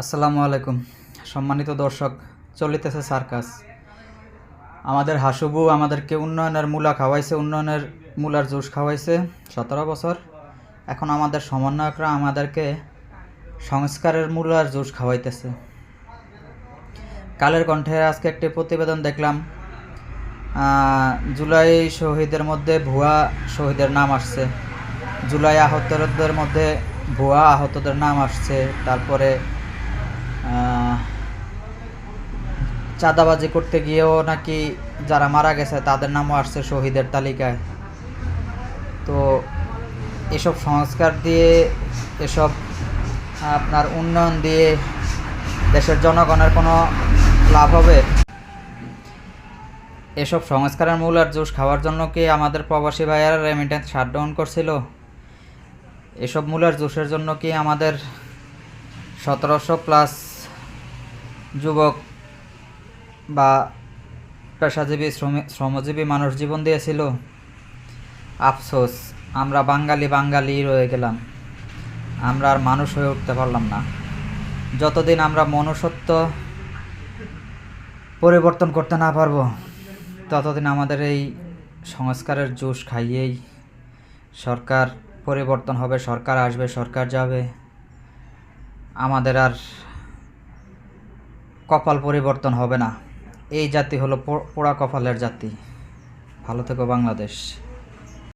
আসসালামু আলাইকুম। সম্মানিত দর্শক, চলিতেছে সার্কাস। আমাদের হাসুবু আমাদেরকে উন্নয়নের মূলা খাওয়াইছে, উন্নয়নের মূলার জুস খাওয়াইছে, সতেরো বছর। এখন আমাদের সমন্বয়করা আমাদেরকে সংস্কারের মূলার জুস খাওয়াইতেছে। কালের কণ্ঠে আজকে একটি প্রতিবেদন দেখলাম। জুলাই শহীদের মধ্যে ভুয়া শহীদের নাম আসছে। জুলাই আহতদের মধ্যে ভুয়া আহতদের নাম আসছে। তারপরে চাঁদাবাজি করতে গিয়েও নাকি যারা মারা গেছে, তাদের নামও আসছে শহীদের তালিকায়। তো এসব সংস্কার দিয়ে, এসব আপনার উন্নয়ন দিয়ে দেশের জনগণের কোনো লাভ হবে? এসব সংস্কারের মূল আর জুস খাওয়ার জন্য কি আমাদের প্রবাসী ভাইয়ারা রেমিটেন্স শাটডাউন করছিল? এসব মূলার জুসের জন্য কি আমাদের সতেরোশো প্লাস যুবক বা পেশাজীবী, শ্রমি- শ্রমজীবী মানুষ জীবন দিয়েছিল। আফসোস, আমরা বাঙালি বাঙালি রয়ে গেলাম। আমরা আর মানুষ হয়ে উঠতে পারলাম না। যতদিন আমরা মনুষ্যত্ব পরিবর্তন করতে না পারব, ততদিন আমাদের এই সংস্কারের জুস খাইয়েই সরকার পরিবর্তন হবে, সরকার আসবে, সরকার যাবে। আমাদের আর কপাল পরিবর্তন হবে না। এই জাতি হলো পোড়া কপালের জাতি। ভালো থেকো বাংলাদেশ।